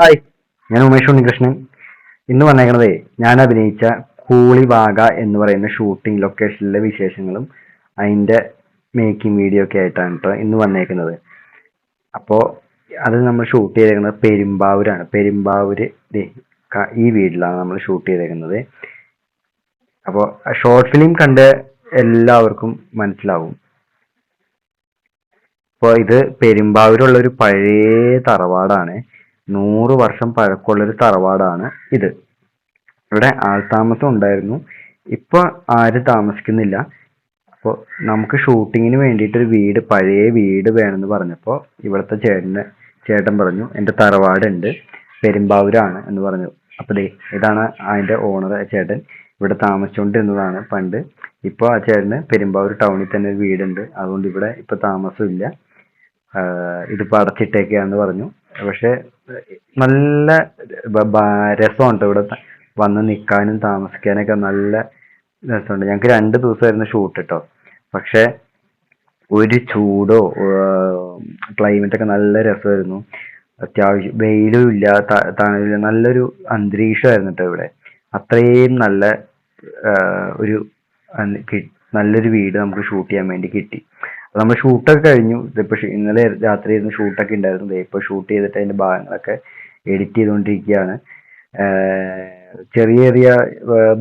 Hi. ഞാൻ ഉമേഷ് ഉണ്ണികൃഷ്ണൻ. ഇന്ന് വന്നേക്കണത് ഞാൻ അഭിനയിച്ച കൂളിവാക എന്ന് പറയുന്ന ഷൂട്ടിംഗ് ലൊക്കേഷനിലെ വിശേഷങ്ങളും അതിന്റെ മേക്കിംഗ് വീഡിയോ ഒക്കെ ആയിട്ടാണ് കേട്ടോ ഇന്ന് വന്നേക്കുന്നത്. അപ്പോൾ അത് നമ്മൾ ഷൂട്ട് ചെയ്തേക്കുന്നത് പെരുമ്പാവൂരാണ്. പെരുമ്പാവൂര് ഈ വീട്ടിലാണ് നമ്മൾ ഷൂട്ട് ചെയ്തേക്കുന്നത്. അപ്പോൾ ഷോർട്ട് ഫിലിം കണ്ട് എല്ലാവർക്കും മനസ്സിലാവും. അപ്പോൾ ഇത് പെരുമ്പാവൂരുള്ള ഒരു പഴയ തറവാടാണ്. നൂറ് വർഷം പഴക്കമുള്ള ഒരു തറവാടാണ് ഇത്. ഇവിടെ ആൾതാമസം ഉണ്ടായിരുന്നു ഇപ്പൊ ആരും താമസിക്കുന്നില്ല. അപ്പോൾ നമുക്ക് ഷൂട്ടിങ്ങിന് വേണ്ടിയിട്ട് ഒരു വീട് പഴയ വീട് വേണമെന്ന് പറഞ്ഞപ്പോൾ ഇവിടുത്തെ ചേട്ടന് ചേട്ടൻ പറഞ്ഞു എന്റെ തറവാടുണ്ട് പെരുമ്പാവൂരാണ് എന്ന് പറഞ്ഞു. അപ്പോൾ ദേ ഇതാണ് അതിന്റെ ഓണർ ചേട്ടൻ ഇവിടെ താമസിച്ചുകൊണ്ടിരുന്നതാണ് പണ്ട്. ഇപ്പോൾ ആ ചേട്ടന് പെരുമ്പാവൂർ ടൗണിൽ തന്നെ ഒരു വീടുണ്ട്. അതുകൊണ്ട് ഇവിടെ ഇപ്പോൾ താമസമില്ല. ഇതിപ്പോൾ ഇതിപ്പോ അടച്ചിട്ടേക്കാന്ന് പറഞ്ഞു. പക്ഷെ നല്ല രസമുണ്ട് ഇവിടെ വന്ന് നിൽക്കാനും താമസിക്കാനൊക്കെ നല്ല രസമുണ്ട്. ഞങ്ങൾക്ക് രണ്ട് ദിവസമായിരുന്നു ഷൂട്ട് കേട്ടോ പക്ഷെ ഒരു ചൂടോ ക്ലൈമറ്റ് ഒക്കെ നല്ല രസമായിരുന്നു. അത്യാവശ്യം വെയിലും ഇല്ല തണലില്ല നല്ലൊരു അന്തരീക്ഷമായിരുന്നു കേട്ടോ ഇവിടെ. അത്രയും നല്ല ഒരു നല്ലൊരു വീട് നമുക്ക് ഷൂട്ട് ചെയ്യാൻ വേണ്ടി കിട്ടി. നമ്മൾ ഷൂട്ടൊക്കെ കഴിഞ്ഞു. ഇതിപ്പോ ഇന്നലെ രാത്രി ഇരുന്ന് ഷൂട്ടൊക്കെ ഉണ്ടായിരുന്നു ദേ ഇപ്പൊ ഷൂട്ട് ചെയ്തിട്ട് അതിന്റെ ഭാഗങ്ങളൊക്കെ എഡിറ്റ് ചെയ്തുകൊണ്ടിരിക്കുകയാണ് ചെറിയ ചെറിയ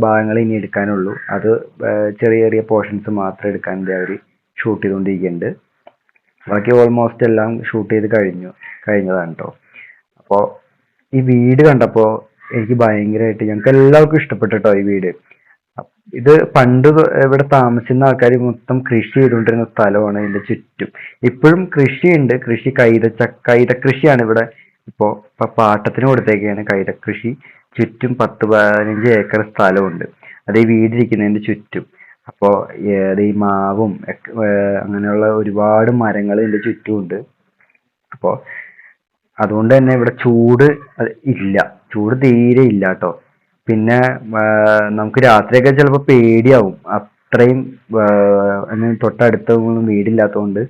ഭാഗങ്ങൾ ഇനി എടുക്കാനുള്ളൂ. അത് ചെറിയ ചെറിയ പോർഷൻസ് മാത്രം എടുക്കാൻ അവർ ഷൂട്ട് ചെയ്തുകൊണ്ടിരിക്കുന്നുണ്ട് ബാക്കി ഓൾമോസ്റ്റ് എല്ലാം ഷൂട്ട് ചെയ്ത് കഴിഞ്ഞു കഴിഞ്ഞതാണ് കേട്ടോ അപ്പോൾ ഈ വീട് കണ്ടപ്പോൾ എനിക്ക് ഭയങ്കരമായിട്ട് ഞങ്ങൾക്ക് എല്ലാവർക്കും ഇഷ്ടപ്പെട്ടു കേട്ടോ ഈ വീട്. ഇത് പണ്ട് ഇവിടെ താമസിക്കുന്ന ആൾക്കാർ മൊത്തം കൃഷി ചെയ്തുകൊണ്ടിരുന്ന സ്ഥലമാണ് ഇതിന്റെ ചുറ്റും. ഇപ്പോഴും കൃഷിയുണ്ട്. കൃഷി കൈതച്ച കൈത കൃഷിയാണ് ഇവിടെ. ഇപ്പോ പാട്ടത്തിന് കൊടുത്തേക്കാണ് കൈത കൃഷി ചുറ്റും പത്ത് പതിനഞ്ച് ഏക്കർ സ്ഥലമുണ്ട്. അത് ഈ വീടിരിക്കുന്നതിന്റെ ചുറ്റും. അപ്പോ ഈ മാവും അങ്ങനെയുള്ള ഒരുപാട് മരങ്ങൾ ഇതിന്റെ ചുറ്റുമുണ്ട്. അപ്പോ അതുകൊണ്ട് തന്നെ ഇവിടെ ചൂട് ഇല്ല. ചൂട് തീരെ ഇല്ല കേട്ടോ പിന്നെ നമുക്ക് രാത്രിയൊക്കെ ചിലപ്പോൾ പേടിയാവും. അത്രയും തൊട്ടടുത്തൊന്നും വീടില്ലാത്തതുകൊണ്ട്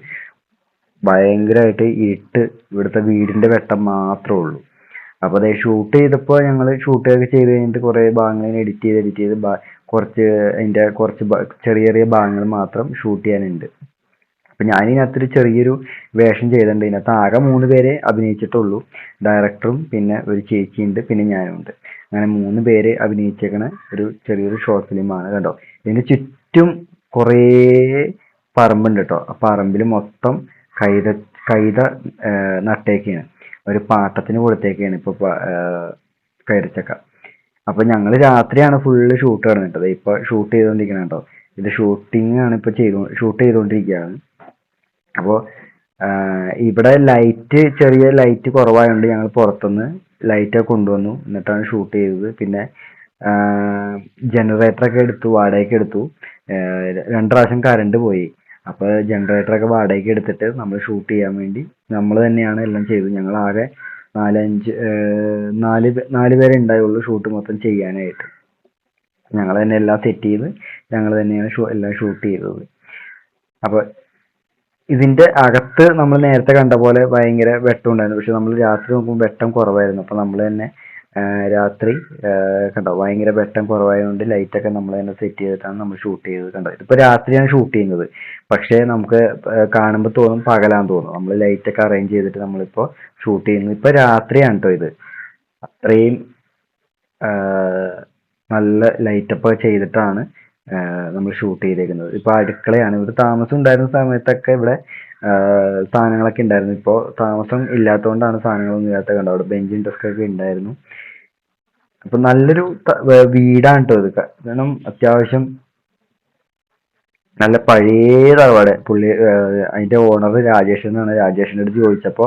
ഭയങ്കരമായിട്ട് ഇരുട്ട് ഇവിടുത്തെ വീടിന്റെ വെട്ടം മാത്രമേ ഉള്ളൂ. അപ്പൊ അതെ ഷൂട്ട് ചെയ്തപ്പോൾ ഞങ്ങൾ ഷൂട്ട് ഒക്കെ ചെയ്ത് കഴിഞ്ഞിട്ട് കുറെ ഭാഗങ്ങൾ എഡിറ്റ് ചെയ്ത് എഡിറ്റ് ചെയ്ത് കുറച്ച് അതിന്റെ കുറച്ച് ചെറിയ ചെറിയ ഭാഗങ്ങൾ മാത്രം ഷൂട്ട് ചെയ്യാനുണ്ട്. അപ്പൊ ഞാൻ ഇതിനകത്തൊരു ചെറിയൊരു വേഷം ചെയ്തിട്ടുണ്ട്. ഇതിനകത്ത് ആകെ മൂന്ന് പേരെ അഭിനയിച്ചിട്ടുള്ളൂ. ഡയറക്ടറും പിന്നെ ഒരു ചേച്ചിയുണ്ട് പിന്നെ ഞാനും ഉണ്ട്. അങ്ങനെ മൂന്ന് പേരെ അഭിനയിച്ചേക്കണ ഒരു ചെറിയൊരു ഷോർട്ട് ഫിലിമാണ് കണ്ടോ? ഇതിന് ചുറ്റും കുറേ പറമ്പുണ്ട് കേട്ടോ. ആ പറമ്പിൽ മൊത്തം കൈത കൈത നട്ടേക്കാണ്. ഒരു പാട്ടത്തിന് കൊടുത്തേക്കാണ് ഇപ്പൊ കയറിച്ചക്ക. അപ്പൊ ഞങ്ങൾ രാത്രിയാണ് ഫുള്ള് ഷൂട്ട് നടന്നിട്ടത്. ഇപ്പൊ ഷൂട്ട് ചെയ്തോണ്ടിരിക്കണ കേട്ടോ. ഇത് ഷൂട്ടിംഗ് ആണ് ഇപ്പൊ ചെയ്തു ഷൂട്ട് ചെയ്തോണ്ടിരിക്കുകയാണ് അപ്പോ ഇവിടെ ലൈറ്റ് ചെറിയ ലൈറ്റ് കുറവായതുകൊണ്ട് ഞങ്ങൾ പുറത്തുനിന്ന് ലൈറ്റ് കൊണ്ടുവന്നു. എന്നിട്ടാണ് ഷൂട്ട് ചെയ്തത്. പിന്നെ ജനറേറ്റർ ഒക്കെ എടുത്തു വാടകയ്ക്ക് എടുത്തു. രണ്ടു പ്രാവശ്യം കറണ്ട് പോയി. അപ്പൊ ജനറേറ്റർ ഒക്കെ വാടകയ്ക്ക് എടുത്തിട്ട് നമ്മൾ ഷൂട്ട് ചെയ്യാൻ വേണ്ടി നമ്മൾ തന്നെയാണ് എല്ലാം ചെയ്തത്. ഞങ്ങൾ ആകെ നാലഞ്ച് നാല് നാല് പേരെ ഉണ്ടായുള്ളൂ ഷൂട്ട് മൊത്തം ചെയ്യാനായിട്ട്. ഞങ്ങൾ തന്നെ എല്ലാം സെറ്റ് ചെയ്ത് ഞങ്ങൾ തന്നെയാണ് ഷൂ എല്ലാം ഷൂട്ട് ചെയ്തത്. അപ്പൊ ഇതിന്റെ അകത്ത് നമ്മൾ നേരത്തെ കണ്ട പോലെ ഭയങ്കര വെട്ടം ഉണ്ടായിരുന്നു. പക്ഷെ നമ്മൾ രാത്രി നോക്കുമ്പോൾ വെട്ടം കുറവായിരുന്നു. അപ്പൊ നമ്മൾ തന്നെ രാത്രി കണ്ടോ ഭയങ്കര വെട്ടം കുറവായതുകൊണ്ട് ലൈറ്റ് ഒക്കെ നമ്മൾ തന്നെ സെറ്റ് ചെയ്തിട്ടാണ് നമ്മൾ ഷൂട്ട് ചെയ്തത് കണ്ടോ. ഇപ്പൊ രാത്രിയാണ് ഷൂട്ട് ചെയ്യുന്നത്. പക്ഷേ നമുക്ക് കാണുമ്പോൾ തോന്നും പകലാന്ന് തോന്നും. നമ്മൾ ലൈറ്റ് ഒക്കെ അറേഞ്ച് ചെയ്തിട്ട് നമ്മളിപ്പോ ഷൂട്ട് ചെയ്യുന്നത് ഇപ്പൊ രാത്രിയാണ് കേട്ടോ ഇത്. അത്രയും നല്ല ലൈറ്റപ്പ് ചെയ്തിട്ടാണ് നമ്മൾ ഷൂട്ട് ചെയ്തേക്കുന്നത്. ഇപ്പൊ അടുക്കളയാണ്. ഇവിടെ താമസം ഉണ്ടായിരുന്ന സമയത്തൊക്കെ ഇവിടെ സാധനങ്ങളൊക്കെ ഉണ്ടായിരുന്നു. ഇപ്പോ താമസം ഇല്ലാത്തതുകൊണ്ടാണ് സാധനങ്ങളൊന്നും ഇല്ലാത്ത കണ്ടോ അവിടെ ബെഞ്ചും ഡെസ്കൊക്കെ ഉണ്ടായിരുന്നു. അപ്പൊ നല്ലൊരു വീടാണ് കേട്ടോ ഇത്. കാരണം അത്യാവശ്യം നല്ല പഴയ തറവാട് പുള്ളി അതിന്റെ ഓണർ രാജേഷ് എന്നാണ്. രാജേഷിന്റെ അടുത്ത് ചോദിച്ചപ്പോ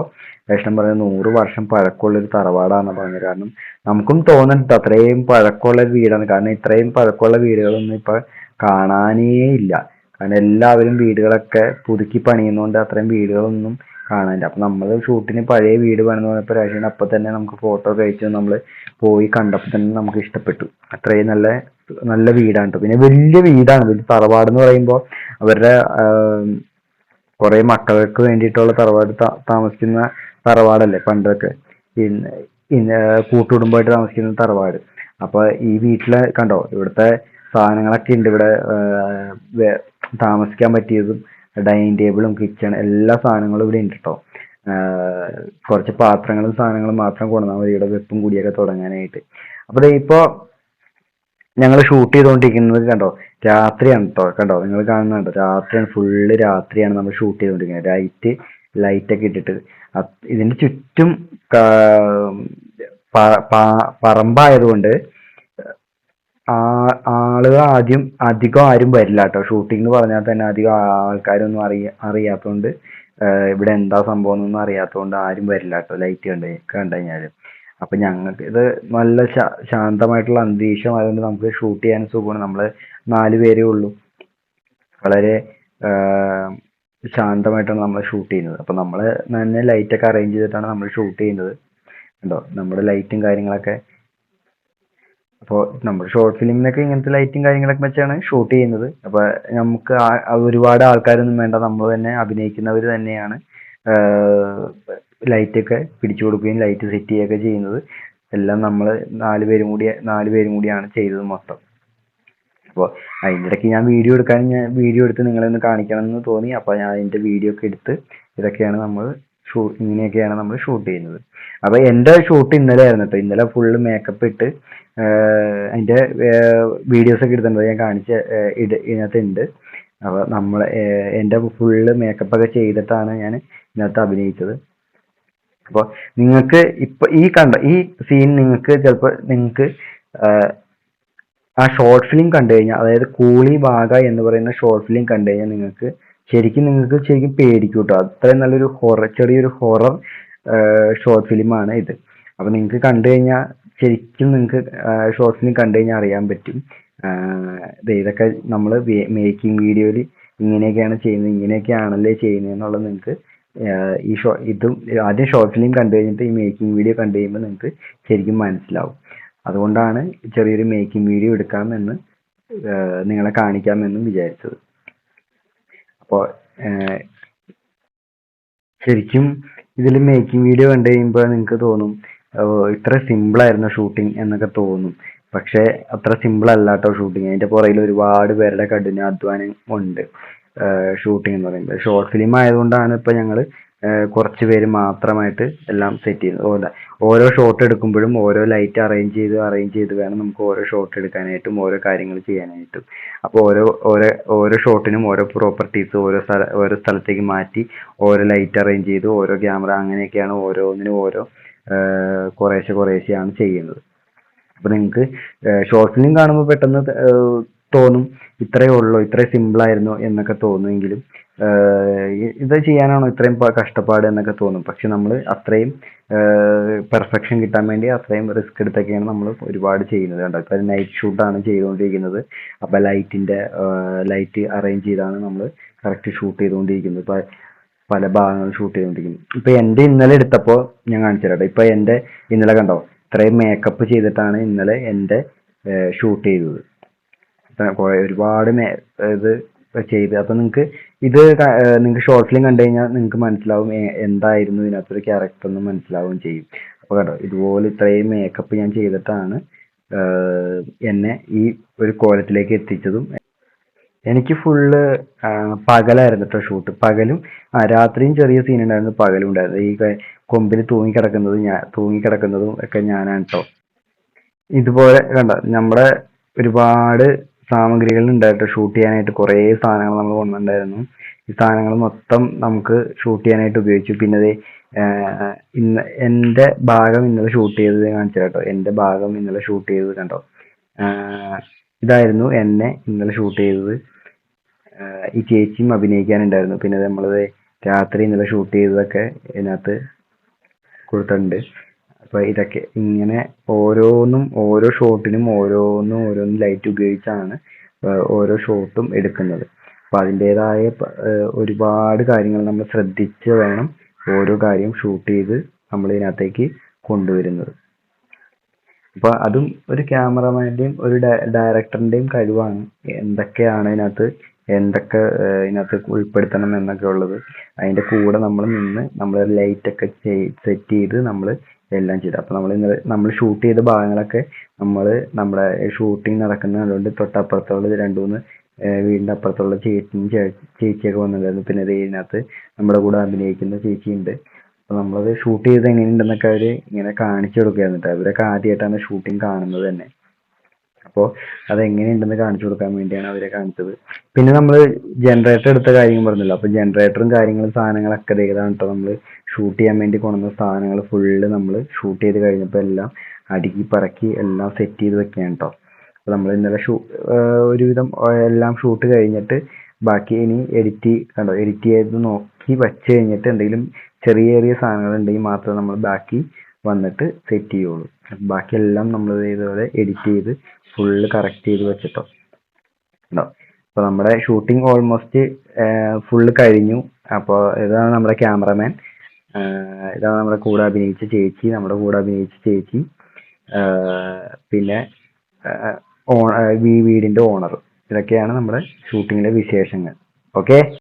രാജേഷൻ പറഞ്ഞ നൂറ് വർഷം പഴക്കമുള്ള ഒരു തറവാടാണ് പറഞ്ഞത് കാരണം നമുക്കും തോന്നുന്നുണ്ട് അത്രയും പഴക്കമുള്ള വീടാണ്. കാരണം ഇത്രയും പഴക്കമുള്ള വീടുകളൊന്നും ഇപ്പൊ കാണാനേ ഇല്ല. കാരണം എല്ലാവരും വീടുകളൊക്കെ പുതുക്കി പണിയുന്നോണ്ട് അത്രയും വീടുകളൊന്നും കാണാനില്ല. അപ്പൊ നമ്മൾ ഷൂട്ടിന് പഴയ വീട് വേണമെന്ന് പറഞ്ഞപ്പോൾ രാജേഷ് അപ്പൊ തന്നെ നമുക്ക് ഫോട്ടോ ഒക്കെ അയച്ചു നമ്മൾ പോയി കണ്ടപ്പോൾ തന്നെ നമുക്ക് ഇഷ്ടപ്പെട്ടു. അത്രയും നല്ല നല്ല വീടാണ് കേട്ടോ പിന്നെ വലിയ വീടാണ്. വലിയ തറവാട് എന്ന് പറയുമ്പോൾ അവരുടെ കുറെ മക്കൾക്ക് വേണ്ടിയിട്ടുള്ള തറവാട് താമസിക്കുന്ന തറവാടല്ലേ പണ്ടൊക്കെ. പിന്നെ കൂട്ടുകുടുംബമായിട്ട് താമസിക്കുന്ന തറവാട്. അപ്പൊ ഈ വീട്ടിലെ കണ്ടോ ഇവിടുത്തെ സാധനങ്ങളൊക്കെ ഉണ്ട് ഇവിടെ താമസിക്കാൻ പറ്റിയതും ഡൈനിങ് ടേബിളും കിച്ചൺ എല്ലാ സാധനങ്ങളും ഇവിടെ ഉണ്ട് കേട്ടോ കുറച്ച് പാത്രങ്ങളും സാധനങ്ങളും മാത്രം കൊണ്ടുവന്നാൽ മതി. ഇവിടെ വെപ്പും കൂടിയൊക്കെ തുടങ്ങാനായിട്ട്. അപ്പോൾ ദേ ഇപ്പൊ ഞങ്ങൾ ഷൂട്ട് ചെയ്തുകൊണ്ടിരിക്കുന്നത് കണ്ടോ? രാത്രിയാണ് കേട്ടോ കണ്ടോ? നിങ്ങൾ കാണുന്നുണ്ടോ രാത്രിയാണ് ഫുള്ള് രാത്രിയാണ് നമ്മൾ ഷൂട്ട് ചെയ്തുകൊണ്ടിരിക്കുന്നത് ലൈറ്റ് ലൈറ്റ് ഒക്കെ ഇട്ടിട്ട്. ഇതിന്റെ ചുറ്റും പറമ്പായതുകൊണ്ട് ആ- ആളുകൾ ആദ്യം അധികം ആരും വരില്ല കേട്ടോ. ഷൂട്ടിംഗ് എന്ന് പറഞ്ഞാൽ തന്നെ അധികം ആൾക്കാരൊന്നും അറിയ അറിയാത്തതുകൊണ്ട് ഇവിടെ എന്താ സംഭവം എന്നൊന്നും അറിയാത്തതുകൊണ്ട് ആരും വരില്ല കേട്ടോ. ലൈറ്റ് കണ്ട് കണ്ടു കഴിഞ്ഞാൽ. അപ്പൊ ഞങ്ങൾക്ക് ഇത് നല്ല ശാന്തമായിട്ടുള്ള അന്തരീക്ഷം ആയതുകൊണ്ട് നമുക്ക് ഷൂട്ട് ചെയ്യാൻ സുഖമാണ്. നമ്മൾ നാല് പേരേ ഉള്ളൂ. വളരെ ശാന്തമായിട്ടാണ് നമ്മൾ ഷൂട്ട് ചെയ്യുന്നത്. അപ്പൊ നമ്മൾ തന്നെ ലൈറ്റൊക്കെ അറേഞ്ച് ചെയ്തിട്ടാണ് നമ്മൾ ഷൂട്ട് ചെയ്യുന്നത്. കണ്ടോ? നമ്മുടെ ലൈറ്റും കാര്യങ്ങളൊക്കെ അപ്പോൾ നമ്മൾ ഷോർട്ട് ഫിലിമിനൊക്കെ ഇങ്ങനത്തെ ലൈറ്റും കാര്യങ്ങളൊക്കെ വെച്ചാണ് ഷൂട്ട് ചെയ്യുന്നത്. അപ്പോൾ നമുക്ക് ഒരുപാട് ആൾക്കാരൊന്നും വേണ്ട നമ്മൾ തന്നെ അഭിനയിക്കുന്നവർ തന്നെയാണ് ലൈറ്റ് ഒക്കെ പിടിച്ചു കൊടുക്കുകയും ലൈറ്റ് സെറ്റ് ചെയ്യുകയൊക്കെ ചെയ്യുന്നത്. എല്ലാം നമ്മൾ നാല് പേരും കൂടി നാല് പേരും കൂടിയാണ് ചെയ്തത് മൊത്തം. അപ്പോൾ അതിന്റെ ഇടയ്ക്ക് ഞാൻ വീഡിയോ എടുക്കാൻ ഞാൻ വീഡിയോ എടുത്ത് നിങ്ങളെ ഒന്ന് കാണിക്കണം എന്ന് തോന്നി. അപ്പോൾ ഞാൻ അതിന്റെ വീഡിയോ ഒക്കെ എടുത്ത് ഇതൊക്കെയാണ് നമ്മൾ ഷൂ ഇങ്ങനെയൊക്കെയാണ് നമ്മൾ ഷൂട്ട് ചെയ്യുന്നത്. അപ്പോൾ എന്റെ ഷൂട്ട് ഇന്നലെ ആയിരുന്നു കേട്ടോ ഇന്നലെ ഫുള്ള് മേക്കപ്പ് ഇട്ട് അതിന്റെ വീഡിയോസ് ഒക്കെ എടുത്തിട്ടുണ്ട്. ഞാൻ കാണിച്ച ഇട ഇട് ഇതിനകത്ത് ഉണ്ട് അപ്പോൾ നമ്മൾ എന്റെ ഫുള്ള് മേക്കപ്പ് ഒക്കെ ചെയ്തിട്ടാണ് ഞാൻ ഇതിനകത്ത് അഭിനയിച്ചത്. അപ്പോൾ നിങ്ങൾക്ക് ഇപ്പൊ ഈ കണ്ട ഈ സീൻ നിങ്ങൾക്ക് ചിലപ്പോൾ നിങ്ങൾക്ക് ആ ഷോർട്ട് ഫിലിം കണ്ടു കഴിഞ്ഞാൽ അതായത് കൂളി ബാഗ എന്ന് പറയുന്ന ഷോർട്ട് ഫിലിം കണ്ടു കഴിഞ്ഞാൽ നിങ്ങൾക്ക് ശരിക്കും നിങ്ങൾക്ക് ശരിക്കും പേടിക്കും കേട്ടോ അത്രയും നല്ലൊരു ഹൊറർ ചെറിയൊരു ഹൊറർ ഷോർട്ട് ഫിലിമാണ് ഇത്. അപ്പൊ നിങ്ങൾക്ക് കണ്ടു കഴിഞ്ഞാൽ ശരിക്കും നിങ്ങൾക്ക് ഷോർട്ട് ഫിലിം കണ്ടു കഴിഞ്ഞാൽ അറിയാൻ പറ്റും. ഇതൊക്കെ നമ്മൾ മേക്കിംഗ് വീഡിയോയിൽ ഇങ്ങനെയൊക്കെയാണ് ചെയ്യുന്നത് ഇങ്ങനെയൊക്കെയാണല്ലേ ചെയ്യുന്നത് എന്നുള്ളത് നിങ്ങൾക്ക് ഈ ഷോ ഇതും ആദ്യം ഷോർട്ട് ഫിലിം കണ്ടു കഴിഞ്ഞിട്ട് ഈ മേക്കിംഗ് വീഡിയോ കണ്ടു കഴിയുമ്പോൾ നിങ്ങൾക്ക് ശരിക്കും മനസ്സിലാവും. അതുകൊണ്ടാണ് ചെറിയൊരു മേക്കിംഗ് വീഡിയോ എടുക്കാമെന്ന് നിങ്ങളെ കാണിക്കാമെന്നും വിചാരിച്ചത്. അപ്പോൾ ശരിക്കും ഇതിൽ മേക്കിംഗ് വീഡിയോ കണ്ടു കഴിയുമ്പോൾ നിങ്ങൾക്ക് തോന്നും ഇത്ര സിമ്പിൾ ആയിരുന്നു ഷൂട്ടിംഗ് എന്നൊക്കെ തോന്നും. പക്ഷേ അത്ര സിമ്പിൾ അല്ല കേട്ടോ ഷൂട്ടിംഗ് അതിന്റെ പുറകിൽ ഒരുപാട് പേരുടെ കഠിന അധ്വാനം ഉണ്ട് ഷൂട്ടിംഗ് എന്ന് പറയുമ്പോൾ ഷോർട്ട് ഫിലിം ആയതുകൊണ്ടാണ് ഇപ്പൊ ഞങ്ങൾ ഏഹ് കുറച്ച് പേര് മാത്രമായിട്ട് എല്ലാം സെറ്റ് ചെയ്യുന്നത് ഓരോ ഷോട്ട് എടുക്കുമ്പോഴും ഓരോ ലൈറ്റ് അറേഞ്ച് ചെയ്ത് അറേഞ്ച് ചെയ്ത് വേണം നമുക്ക് ഓരോ ഷോട്ട് എടുക്കാനായിട്ടും ഓരോ കാര്യങ്ങൾ ചെയ്യാനായിട്ടും. അപ്പോൾ ഓരോ ഓരോ ഓരോ ഷോട്ടിനും ഓരോ പ്രോപ്പർട്ടീസ് ഓരോ സ്ഥല ഓരോ സ്ഥലത്തേക്ക് മാറ്റി ഓരോ ലൈറ്റ് അറേഞ്ച് ചെയ്ത് ഓരോ ക്യാമറ അങ്ങനെയൊക്കെയാണ് ഓരോന്നിനും ഓരോ കുറേശ്ശെ കുറേശ്ശെയാണ് ചെയ്യുന്നത്. അപ്പൊ നിങ്ങൾക്ക് ഷോർട്ട് ഫിലിം കാണുമ്പോൾ പെട്ടെന്ന് തോന്നും ഇത്രയേ ഉള്ളൂ ഇത്രയും സിമ്പിൾ ആയിരുന്നു എന്നൊക്കെ തോന്നുമെങ്കിലും ഇത് ചെയ്യാനാണോ ഇത്രയും കഷ്ടപ്പാട് എന്നൊക്കെ തോന്നും. പക്ഷെ നമ്മൾ അത്രയും പെർഫെക്ഷൻ കിട്ടാൻ വേണ്ടി അത്രയും റിസ്ക് എടുത്തൊക്കെയാണ് നമ്മൾ ഒരുപാട് ചെയ്യുന്നത് കണ്ടോ? ഇപ്പൊ നൈറ്റ് ഷൂട്ടാണ് ചെയ്തുകൊണ്ടിരിക്കുന്നത്. അപ്പൊ ലൈറ്റിന്റെ ലൈറ്റ് അറേഞ്ച് ചെയ്താണ് നമ്മൾ കറക്റ്റ് ഷൂട്ട് ചെയ്തുകൊണ്ടിരിക്കുന്നത്. ഇപ്പൊ പല ഭാഗങ്ങളും ഷൂട്ട് ചെയ്തുകൊണ്ടിരിക്കുന്നു. ഇപ്പൊ എന്റെ ഇന്നലെ എടുത്തപ്പോൾ ഞാൻ കാണിച്ചു തരാം ട്ടോ. ഇപ്പൊ എന്റെ ഇന്നലെ കണ്ടോ? ഇത്രയും മേക്കപ്പ് ചെയ്തിട്ടാണ് ഇന്നലെ എന്റെ ഷൂട്ട് ചെയ്തത്. കുറെ ഒരുപാട് ഇത് ചെയ്ത്. അപ്പൊ നിങ്ങക്ക് ഇത് നിങ്ങൾക്ക് ഷോർട്ട് ഫിലിം കണ്ടു കഴിഞ്ഞാൽ നിങ്ങൾക്ക് മനസ്സിലാവും എന്തായിരുന്നു ഇതിനകത്തൊരു ക്യാരക്ടർ എന്ന് മനസ്സിലാവുകയും ചെയ്യും. അപ്പൊ കേട്ടോ ഇതുപോലെ ഇത്രയും മേക്കപ്പ് ഞാൻ ചെയ്തിട്ടാണ് എന്നെ ഈ ഒരു കോലത്തിലേക്ക് എത്തിച്ചതും. എനിക്ക് ഫുള്ള് പകലായിരുന്നു കേട്ടോ ഷൂട്ട് പകലും ആ രാത്രിയും ചെറിയ സീൻ ഉണ്ടായിരുന്നു പകലും ഉണ്ടായിരുന്നു. ഈ കൊമ്പിൽ തൂങ്ങിക്കിടക്കുന്നത് ഞാൻ തൂങ്ങിക്കിടക്കുന്നതും ഒക്കെ ഞാനാണ് കേട്ടോ ഇതുപോലെ കണ്ട നമ്മുടെ ഒരുപാട് സാമഗ്രികൾ ഉണ്ടായിട്ട് ഷൂട്ട് ചെയ്യാനായിട്ട് കുറേ സാധനങ്ങൾ നമ്മൾ കൊണ്ടുണ്ടായിരുന്നു ഈ സാധനങ്ങൾ മൊത്തം നമുക്ക് ഷൂട്ട് ചെയ്യാനായിട്ട് ഉപയോഗിച്ചു. പിന്നെ ദേ, ഇന്ന് എന്റെ ഭാഗം ഇന്നലെ ഷൂട്ട് ചെയ്തത് കാണിച്ചു കേട്ടോ. എന്റെ ഭാഗം ഇന്നലെ ഷൂട്ട് ചെയ്തത് കണ്ടോ? ഇതായിരുന്നു എന്നെ ഇന്നലെ ഷൂട്ട് ചെയ്തത്. ഈ ചേച്ചിയും അഭിനയിക്കാനുണ്ടായിരുന്നു. പിന്നെ നമ്മളത് രാത്രി ഇന്നലെ ഷൂട്ട് ചെയ്തതൊക്കെ ഇതിനകത്ത് കൊടുത്തിട്ടുണ്ട്. അപ്പൊ ഇതൊക്കെ ഇങ്ങനെ ഓരോന്നും ഓരോ ഷോട്ടിനും ഓരോന്നും ഓരോന്നും ലൈറ്റ് ഉപയോഗിച്ചാണ് ഓരോ ഷോട്ടും എടുക്കുന്നത്. അപ്പൊ അതിന്റെതായ ഒരുപാട് കാര്യങ്ങൾ നമ്മൾ ശ്രദ്ധിച്ച് വേണം ഓരോ കാര്യം ഷൂട്ട് ചെയ്ത് നമ്മൾ ഇതിനകത്തേക്ക് കൊണ്ടുവരുന്നത്. അപ്പൊ അതും ഒരു ക്യാമറമാന്റെയും ഒരു ഡയറക്ടറിന്റെയും കഴിവാണ് എന്തൊക്കെയാണ് ഇതിനകത്ത് എന്തൊക്കെ ഇതിനകത്ത് ഉൾപ്പെടുത്തണം എന്നൊക്കെ ഉള്ളത്. അതിന്റെ കൂടെ നമ്മൾ നിന്ന് നമ്മൾ ലൈറ്റ് ഒക്കെ സെറ്റ് ചെയ്ത് നമ്മൾ എല്ലാം ചെയ്തത് അപ്പോൾ നമ്മൾ ഇന്നലെ നമ്മൾ ഷൂട്ട് ചെയ്ത ഭാഗങ്ങളൊക്കെ നമ്മൾ നമ്മുടെ ഷൂട്ടിംഗ് നടക്കുന്ന അതുകൊണ്ട് തൊട്ടപ്പുറത്തുള്ള രണ്ട് മൂന്ന് വീടിന്റെ അപ്പുറത്തുള്ള ചേച്ചിയും ചേച്ചിയൊക്കെ വന്നിട്ടുണ്ടായിരുന്നു. പിന്നെ ദേ ഇതിനകത്ത് നമ്മുടെ കൂടെ അഭിനയിക്കുന്ന ചേച്ചിയുണ്ട്. അപ്പോൾ നമ്മളത് ഷൂട്ട് ചെയ്ത് എങ്ങനെയുണ്ടെന്നൊക്കെ അവർ ഇങ്ങനെ കാണിച്ചു കൊടുക്കുകയായിരുന്നു കേട്ടോ. അവരൊക്കെ ആദ്യമായിട്ടാണ് ഷൂട്ടിംഗ് കാണുന്നത് തന്നെ. അപ്പോൾ അത് എങ്ങനെയുണ്ടെന്ന് കാണിച്ചു കൊടുക്കാൻ വേണ്ടിയാണ് അവരെ കാണിച്ചത്. പിന്നെ നമ്മൾ ജനറേറ്റർ എടുത്ത കാര്യം പറഞ്ഞല്ലോ? അപ്പോൾ ജനറേറ്ററും കാര്യങ്ങളും സാധനങ്ങളൊക്കെ ഇതാണ് കേട്ടോ നമ്മൾ ഷൂട്ട് ചെയ്യാൻ വേണ്ടി കൊണ്ടുവന്ന സാധനങ്ങൾ. ഫുള്ള് നമ്മൾ ഷൂട്ട് ചെയ്ത് കഴിഞ്ഞപ്പോൾ എല്ലാം അടുക്കി പറക്കി എല്ലാം സെറ്റ് ചെയ്ത് വെക്കുകയാണ് കേട്ടോ അപ്പോൾ നമ്മൾ ഇന്നലെ ഷൂ ഒരുവിധം എല്ലാം ഷൂട്ട് കഴിഞ്ഞിട്ട് ബാക്കി ഇനി എഡിറ്റ് കണ്ടോ? എഡിറ്റ് ചെയ്ത് നോക്കി വെച്ച് കഴിഞ്ഞിട്ട് എന്തെങ്കിലും ചെറിയ ചെറിയ സാധനങ്ങൾ ഉണ്ടെങ്കിൽ മാത്രമേ നമ്മൾ ബാക്കി വന്നിട്ട് സെറ്റ് ചെയ്യുള്ളൂ. ബാക്കി എല്ലാം നമ്മൾ ഇതുപോലെ എഡിറ്റ് ചെയ്ത് ഫുള്ള് കറക്റ്റ് ചെയ്ത് വെച്ചിട്ടോ. ഉണ്ടോ അപ്പോൾ നമ്മുടെ ഷൂട്ടിംഗ് ഓൾമോസ്റ്റ് ഫുള്ള് കഴിഞ്ഞു. അപ്പോൾ ഇതാണ് നമ്മുടെ ക്യാമറമാൻ ഇതാണ് നമ്മുടെ കൂടെ അഭിനയിച്ച ചേച്ചി. നമ്മുടെ കൂടെ അഭിനയിച്ച ചേച്ചി. പിന്നെ ഓ- വീടിന്റെ ഓണർ ഇതൊക്കെയാണ് നമ്മുടെ ഷൂട്ടിങ്ങിലെ വിശേഷങ്ങൾ. ഓക്കെ